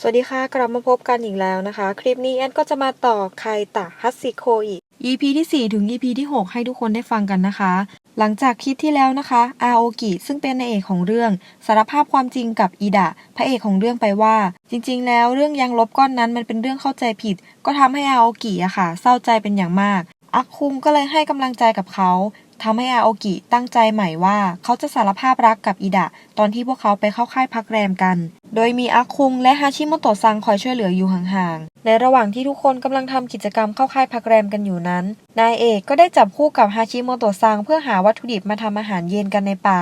สวัสดีค่ะ กลับมาพบกันอีกแล้วนะคะ คลิปนี้แอนก็จะมาต่อไคตะฮัตสิโคอีก EP ที่ 4 ถึง EP ที่ 6 ให้ทุกคนได้ฟังกันนะคะ หลังจากคลิปที่แล้วนะคะ อาโอกิซึ่งเป็นนายเอกของเรื่อง สารภาพความจริงกับอีดะพระเอกของเรื่องไปว่า จริง ๆ แล้วเรื่องยังลบก้อนนั้นมันเป็นเรื่องเข้าใจผิด ก็ทำให้อาโอกิอะค่ะ เศร้าใจเป็นอย่างมากอักคุงก็เลยให้กำลังใจกับเขา ทำให้อาโอกิตั้งใจใหม่ว่าเขาจะสารภาพรักกับอิดะ ตอนที่พวกเขาไปเข้าค่ายพักแรมกัน โดยมีอาคุงและฮาชิโมโตะซังคอยช่วยเหลืออยู่ห่างๆ ในระหว่างที่ทุกคนกำลังทำกิจกรรมเข้าค่ายพักแรมกันอยู่นั้น นายเอกก็ได้จับคู่กับฮาชิโมโตะซังเพื่อหาวัตถุดิบมาทำอาหารเย็นกันในป่า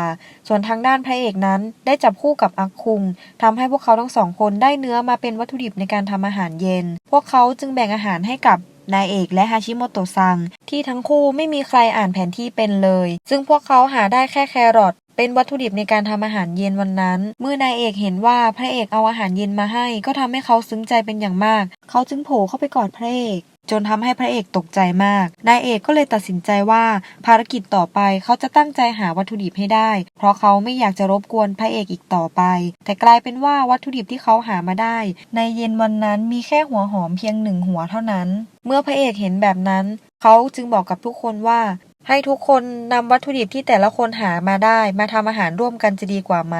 ส่วนทางด้านพระเอกนั้นได้จับคู่กับอาคุงทำให้พวกเขาทั้งสองคนได้เนื้อมาเป็นวัตถุดิบในการทำอาหารเย็น พวกเขาจึงแบ่งอาหารให้กับ นายเอกและฮาชิโมโตะซัง ที่ทั้งคู่ไม่มีใครอ่านแผนที่เป็นเลย ซึ่งพวกเขาหาได้แค่แครอทเป็นวัตถุดิบในการทำอาหารเย็นวันนั้น เมื่อนายเอกเห็นว่าพระเอกเอาอาหารเย็นมาให้ ก็ทำให้เขาซึ้งใจเป็นอย่างมาก เขาจึงโผล่เข้าไปกอดพระเอก จนทำให้พระเอกตกใจมาก นายเอกก็เลยตัดสินใจว่าภารกิจต่อไปเขาจะตั้งใจหาวัตถุดิบให้ได้ เพราะเขาไม่อยากจะรบกวนพระเอกอีกต่อไป แต่กลายเป็นว่าวัตถุดิบที่เขาหามาได้ ในเย็นวันนั้นมีแค่หัวหอมเพียงหนึ่งหัวเท่านั้น เมื่อพระเอกเห็นแบบนั้น เขาจึงบอกกับทุกคนว่าให้ทุกคนนำวัตถุดิบที่แต่ละคนหามาได้ มาทำอาหารร่วมกันจะดีกว่าไหม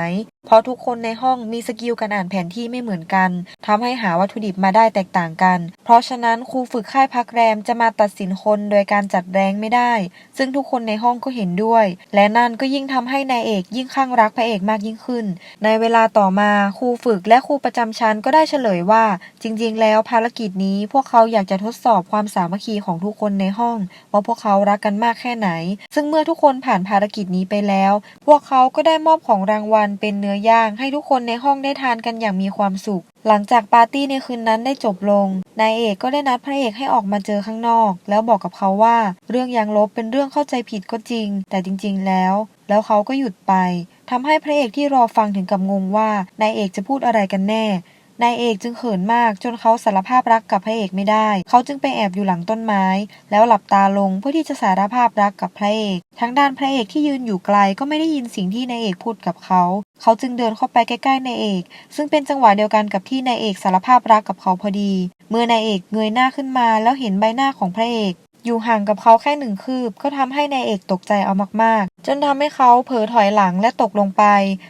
เพราะทุกคนในห้องมีสกิลการอ่านแผนที่ไม่เหมือนกันทำให้หาวัตถุดิบมาได้แตกต่างกัน เพราะฉะนั้นครูฝึกค่ายพักแรมจะมาตัดสินคนโดยการจัดแรงไม่ได้ ซึ่งทุกคนในห้องก็เห็นด้วย และนั่นก็ยิ่งทำให้นายเอกยิ่งข้างรักพระเอกมากยิ่งขึ้น ในเวลาต่อมาครูฝึกและครูประจำชั้นก็ได้เฉลยว่า จริง ๆ แล้วภารกิจนี้พวกเขาอยากจะทดสอบความสามัคคีของทุกคนในห้องว่าพวกเขารักกันมากแค่ไหน ซึ่งเมื่อทุกคนผ่านภารกิจนี้ไปแล้ว พวกเขาก็ได้มอบของรางวัลเป็นเนื้อย่าง ให้ทุกคนในห้องได้ทานกันอย่างมีความสุข หลังจากปาร์ตี้ในคืนนั้นได้จบลง นายเอกก็ได้นัดพระเอกให้ออกมาเจอข้างนอก แล้วบอกกับเขาว่า เรื่องยางลบเป็นเรื่องเข้าใจผิดก็จริง แต่จริง ๆ แล้ว แล้วเขาก็หยุดไปทำให้พระเอกที่รอฟังถึงกับงงว่านายเอกจะพูดอะไรกันแน่ นายเอกจึงเขินมากจนเขาสารภาพรักกับพระเอกไม่ได้ เขาจึงไปแอบอยู่หลังต้นไม้ แล้วหลับตาลงเพื่อที่จะสารภาพรักกับพระเอก ทั้งด้านพระเอกที่ยืนอยู่ไกลก็ไม่ได้ยินสิ่งที่นายเอกพูดกับเขา เขาจึงเดินเข้าไปใกล้ๆนายเอก ซึ่งเป็นจังหวะเดียวกันกับที่นายเอกสารภาพรักกับเขาพอดี เมื่อนายเอกเงยหน้าขึ้นมาแล้วเห็นใบหน้าของพระเอก อยู่ห่างกับเขาแค่หนึ่งคืบ ก็ทำให้นายเอกตกใจเอามากๆ จนทำให้เขาเผลอถอยหลังและตกลงไป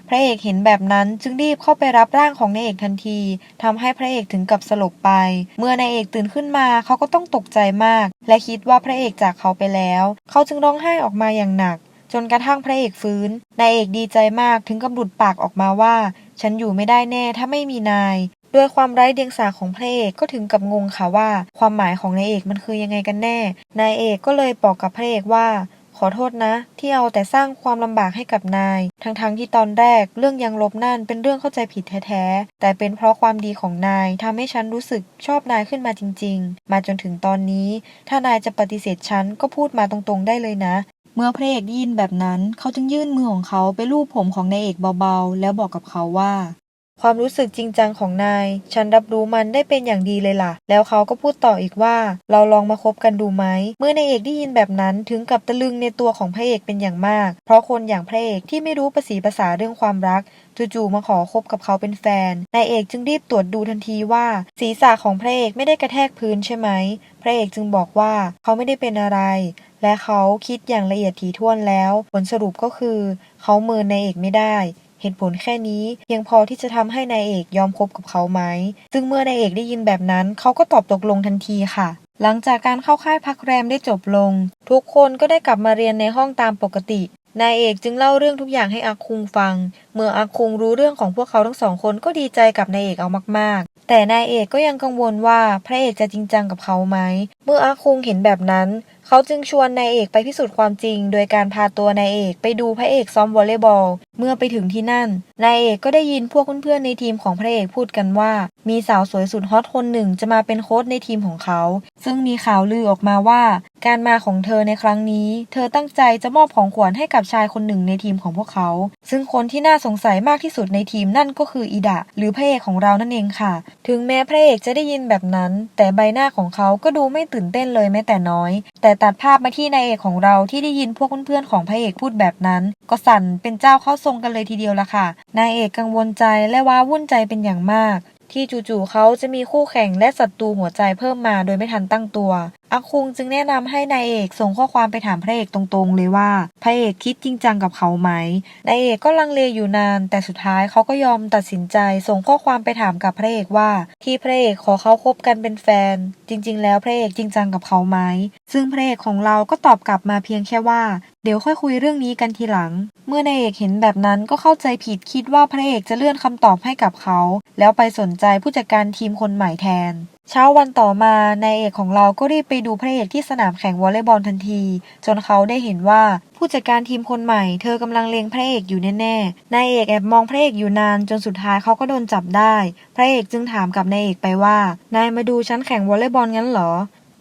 พระเอกเห็นแบบนั้นจึงรีบเข้าไปรับร่างของนายเอกทันทีทำให้พระเอกถึงกับสลบไป เมื่อนายเอกตื่นขึ้นมาเขาก็ต้องตกใจมาก และคิดว่าพระเอกจากเขาไปแล้ว เขาจึงร้องไห้ออกมาอย่างหนัก จนกระทั่งพระเอกฟื้นนายเอกดีใจมากถึงกับหลุดปากออกมาว่า ฉันอยู่ไม่ได้แน่ถ้าไม่มีนายด้วยความไร้เดียงสาของพระเอกก็ถึงกับงงค่ะว่า ความหมายของนายเอกมันคือยังไงกันแน่ นายเอกก็เลยบอกกับพระเอกว่า ขอโทษนะ ที่เอาแต่สร้างความลำบากให้กับนาย ทั้งๆทที่ตอนแรกเรื่องยังลบนั่นเป็นเรื่องเข้าใจผิดแท้ๆ แต่เป็นเพราะความดีของนายทำให้ฉันรู้สึกชอบนายขึ้นมาจริง ๆ มาจนถึงตอนนี้ ถ้านายจะปฏิเสธฉันก็พูดมาตรงๆได้เลยนะ เมื่อพระเอกได้ยินแบบนั้น เขาจึงยื่นมือของเขาไปลูบผมของนายเอกเบาๆ แล้วบอกกับเขาว่า ความรู้สึกจริงจังของนาย ฉันรับรู้มันได้เป็นอย่างดีเลยล่ะ แล้วเขาก็พูดต่ออีกว่า เราลองมาคบกันดูไหม เมื่อนายเอกได้ยินแบบนั้นถึงกับตะลึงในตัวของพระเอกเป็นอย่างมาก เพราะคนอย่างพระเอกที่ไม่รู้ภาษีภาษาเรื่องความรักจู่ๆมาขอคบกับเขาเป็นแฟน นายเอกจึงรีบตรวจดูทันทีว่า ศีรษะของพระเอกไม่ได้กระแทกพื้นใช่ไหม พระเอกจึงบอกว่าเขาไม่ได้เป็นอะไร และเขาคิดอย่างละเอียดถี่ถ้วนแล้ว ผลสรุปก็คือ เขาเมินนายเอกไม่ได้ เหตุผลแค่นี้เพียงพอที่จะทำให้นายเอกยอมคบกับเขาไหม ซึ่งเมื่อนายเอกได้ยินแบบนั้นเขาก็ตอบตกลงทันทีค่ะ หลังจากการเข้าค่ายพักแรมได้จบลง ทุกคนก็ได้กลับมาเรียนในห้องตามปกตินายเอกจึงเล่าเรื่องทุกอย่างให้อาคุงฟัง เมื่ออาคุงรู้เรื่องของพวกเขาทั้งสองคนก็ดีใจกับนายเอกเอามากๆ แต่นายเอกก็ยังกังวลว่าพระเอกจะจริงจังกับเขาไหม เมื่ออาคุงเห็นแบบนั้น เขาจึงชวนนายเอกไปพิสูจน์ความจริง โดยการพาตัวนายเอกไปดูพระเอกซ้อมวอลเลย์บอล เมื่อไปถึงที่นั่น นายเอกก็ได้ยินพวกเพื่อนๆในทีมของพระเอกพูดกันว่า มีสาวสวยสุดฮอตคนหนึ่งจะมาเป็นโค้ชในทีมของเขา ซึ่งมีข่าวลือออกมาว่า การมาของเธอในครั้งนี้ เธอตั้งใจจะมอบของขวัญให้กับชายคนหนึ่งในทีมของพวกเขา ซึ่งคนที่น่าสงสัยมากที่สุดในทีมนั่นก็คืออิดะ หรือพระเอกของเรานั่นเองค่ะ ถึงแม้พระเอกจะได้ยินแบบนั้น แต่ใบหน้าของเขาก็ดูไม่ตื่นเต้นเลยแม้แต่น้อย แต่ตัดภาพมาที่นายเอกของเราที่ได้ยินพวกเพื่อนๆของพระเอกพูดแบบนั้น ก็สั่นเป็นเจ้าเข้าทรงกันเลยทีเดียวละค่ะ นายเอกกังวลใจและว้าวุ่นใจเป็นอย่างมากทที่จู่ๆเขาจะมีคู่แข่งและศัตรูหัวใจเพิ่มมาโดยไม่ทันตั้งตัวอักคุงจึงแนะนำให้นายเอกส่งข้อความไปถามพระเอกตรงๆ เลยว่าพระเอกคิดจริงจังกับเขาไหมนายเอกก็ลังเลอยู่นาน แต่สุดท้ายเขาก็ยอมตัดสินใจ ส่งข้อความไปถามกับพระเอกว่า ที่พระเอกขอเขาคบกันเป็นแฟน จริง ๆ แล้วพระเอกจริงจังกับเขาไหมซึ่งพระเอกของเราก็ตอบกลับมาเพียงแค่ว่า เดี๋ยวค่อยคุยเรื่องนี้กันทีหลัง เมื่อนายเอกเห็นแบบนั้นก็เข้าใจผิดคิดว่าพระเอกจะเลื่อนคำตอบให้กับเขา แล้วไปสนใจผู้จัดการทีมคนใหม่แทน เช้าวันต่อมานายเอกของเราก็รีบไปดูพระเอกที่สนามแข่งวอลเลย์บอลทันที จนเขาได้เห็นว่าผู้จัดการทีมคนใหม่เธอกำลังเลงพระเอกอยู่แน่ๆ นายเอกแอบมองพระเอกอยู่นานจนสุดท้ายเขาก็โดนจับได้ พระเอกจึงถามกับนายเอกไปว่า นายมาดูฉันแข่งวอลเลย์บอลงั้นเหรอ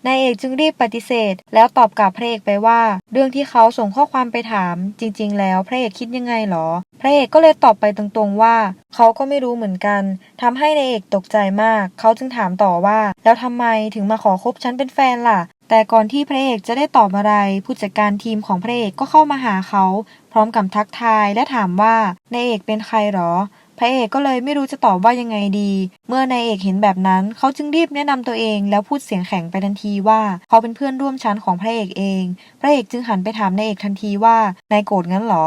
นายเอกจึงรีบปฏิเสธ แล้วตอบกลับพระเอกไปว่า เรื่องที่เขาส่งข้อความไปถาม จริง ๆ แล้วพระเอกคิดยังไงหรอ พระเอกก็เลยตอบไปตรงๆว่า เขาก็ไม่รู้เหมือนกันทำให้นายเอกตกใจมาก เขาจึงถามต่อว่า แล้วทำไมถึงมาขอคบฉันเป็นแฟนล่ะ แต่ก่อนที่พระเอกจะได้ตอบอะไร ผู้จัดการทีมของพระเอกก็เข้ามาหาเขา พร้อมกับทักทายและถามว่านายเอกเป็นใครหรอ พระเอกก็เลยไม่รู้จะตอบว่ายังไงดี เมื่อนายเอกเห็นแบบนั้น เขาจึงรีบแนะนำตัวเองแล้วพูดเสียงแข็งไปทันทีว่า เขาเป็นเพื่อนร่วมชั้นของพระเอกเอง พระเอกจึงหันไปถามนายเอกทันทีว่านายโกรธงั้นเหรอ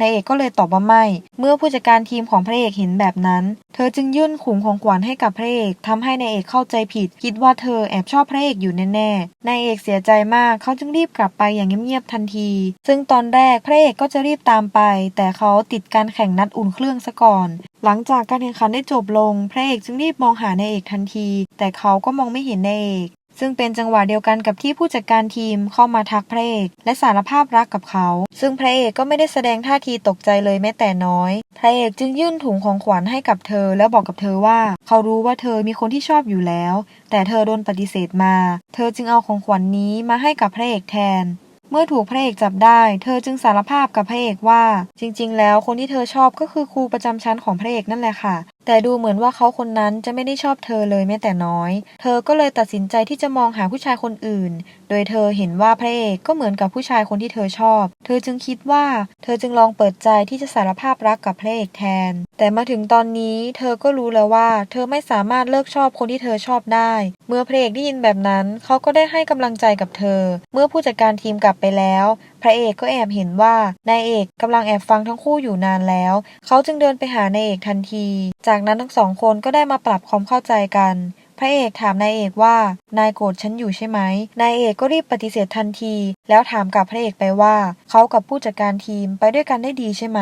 นายเอกก็เลยตอบว่าไม่ เมื่อผู้จัดการทีมของพระเอกเห็นแบบนั้น เธอจึงยื่นขุมของขวัญให้กับพระเอกทำให้นายเอกเข้าใจผิด คิดว่าเธอแอบชอบพระเอกอยู่แน่ๆนายเอกเสียใจมากเขาจึงรีบกลับไปอย่างเงียบๆทันที ซึ่งตอนแรกพระเอกก็จะรีบตามไป แต่เขาติดการแข่งนัดอุ่นเครื่องซะก่อน หลังจากการแข่งขันได้จบลง พระเอกจึงรีบมองหานายเอกทันที แต่เขาก็มองไม่เห็นนายเอก ซึ่งเป็นจังหวะเดียวกันกับที่ผู้จัดการทีมเข้ามาทักพระเอกและสารภาพรักกับเขา ซึ่งพระเอกก็ไม่ได้แสดงท่าทีตกใจเลยแม้แต่น้อย พระเอกจึงยื่นถุงของขวัญให้กับเธอ แล้วบอกกับเธอว่า เขารู้ว่าเธอมีคนที่ชอบอยู่แล้ว แต่เธอโดนปฏิเสธมา เธอจึงเอาของขวัญนนี้มาให้กับพระเอกแทน เมื่อถูกพระเอกจับได้ เธอจึงสารภาพกับพระเอกว่า จริง ๆ แล้วคนที่เธอชอบก็คือครูประจำชั้นของพระเอกนั่นแหละค่ะ แต่ดูเหมือนว่าเขาคนนั้นจะไม่ได้ชอบเธอเลยแม้แต่น้อย เธอก็เลยตัดสินใจที่จะมองหาผู้ชายคนอื่น โดยเธอเห็นว่าพระเอกก็เหมือนกับผู้ชายคนที่เธอชอบ ธอจึงคิดว่า เธอจึงลองเปิดใจที่จะสารภาพรักกับพระเอกแทน แต่มาถึงตอนนี้เธอก็รู้แล้วว่า เธอไม่สามารถเลิกชอบคนที่เธอชอบได้ เมื่อพระเอกได้ยินแบบนั้น เขาก็ได้ให้กำลังใจกับเธอ เมื่อผู้จัดการทีมกลับไปแล้ว พระเอกก็แอบเห็นว่านายเอกกำลังแอบฟังทั้งคู่อยู่นานแล้ว เขาจึงเดินไปหานายเอกทันที จากนั้นทั้งสองคนก็ได้มาปรับความเข้าใจกัน พระเอกถามนายเอกว่า นายโกรธฉันอยู่ใช่ไหม นายเอกก็รีบปฏิเสธทันที แล้วถามกับพระเอกไปว่า เขากับผู้จัดการทีมไปด้วยกันได้ดีใช่ไหม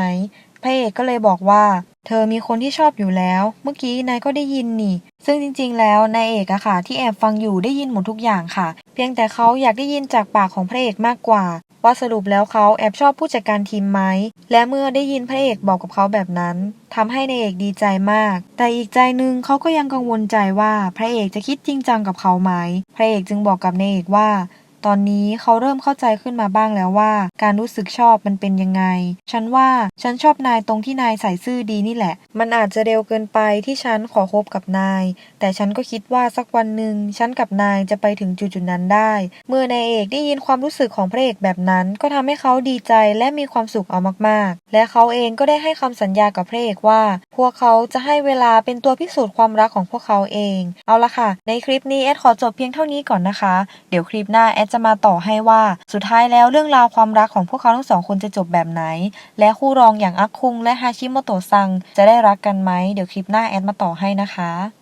พระเอกก็เลยบอกว่า เธอมีคนที่ชอบอยู่แล้ว เมื่อกี้นายก็ได้ยินนี่ ซึ่งจริงๆ แล้วนายเอกอะค่ะที่แอบฟังอยู่ได้ยินหมดทุกอย่างค่ะ เพียงแต่เขาอยากได้ยินจากปากของพระเอกมากกว่า ว่าสรุปแล้วเขาแอบชอบผู้จัดการทีมไหม และเมื่อได้ยินพระเอกบอกกับเขาแบบนั้นทำให้นายเอกดีใจมาก แต่อีกใจหนึ่งเขาก็ยังกังวลใจว่าพระเอกจะคิดจริงจังกับเขาไหม พระเอกจึงบอกกับนายเอกว่า ตอนนี้เขาเริ่มเข้าใจขึ้นมาบ้างแล้วว่า การรู้สึกชอบมันเป็นยังไง ฉันว่าฉันชอบนายตรงที่นายใส่ซื่อดีนี่แหละ มันอาจจะเร็วเกินไปที่ฉันขอคบกับนาย แต่ฉันก็คิดว่าสักวันหนึ่งฉันกับนายจะไปถึงจุดๆนั้นได้ เมื่อนายเอกได้ยินความรู้สึกของพระเอกแบบนั้น ก็ทำให้เขาดีใจและมีความสุขเอามากๆ และเขาเองก็ได้ให้คำสัญญากับพระเอกว่า พวกเขาจะให้เวลาเป็นตัวพิสูจน์ความรักของพวกเขาเอง เอาละค่ะ ในคลิปนี้แอดขอจบเพียงเท่านี้ก่อนนะคะ เดี๋ยวคลิปหน้าแอดจะมาต่อให้ว่า สุดท้ายแล้วเรื่องราวความรักของพวกเขาทั้งสองคนจะจบแบบไหน และคู่รองอย่างอักคุงและฮาชิโมโตะซังจะได้รักกันไหม เดี๋ยวคลิปหน้าแอดมาต่อให้นะคะ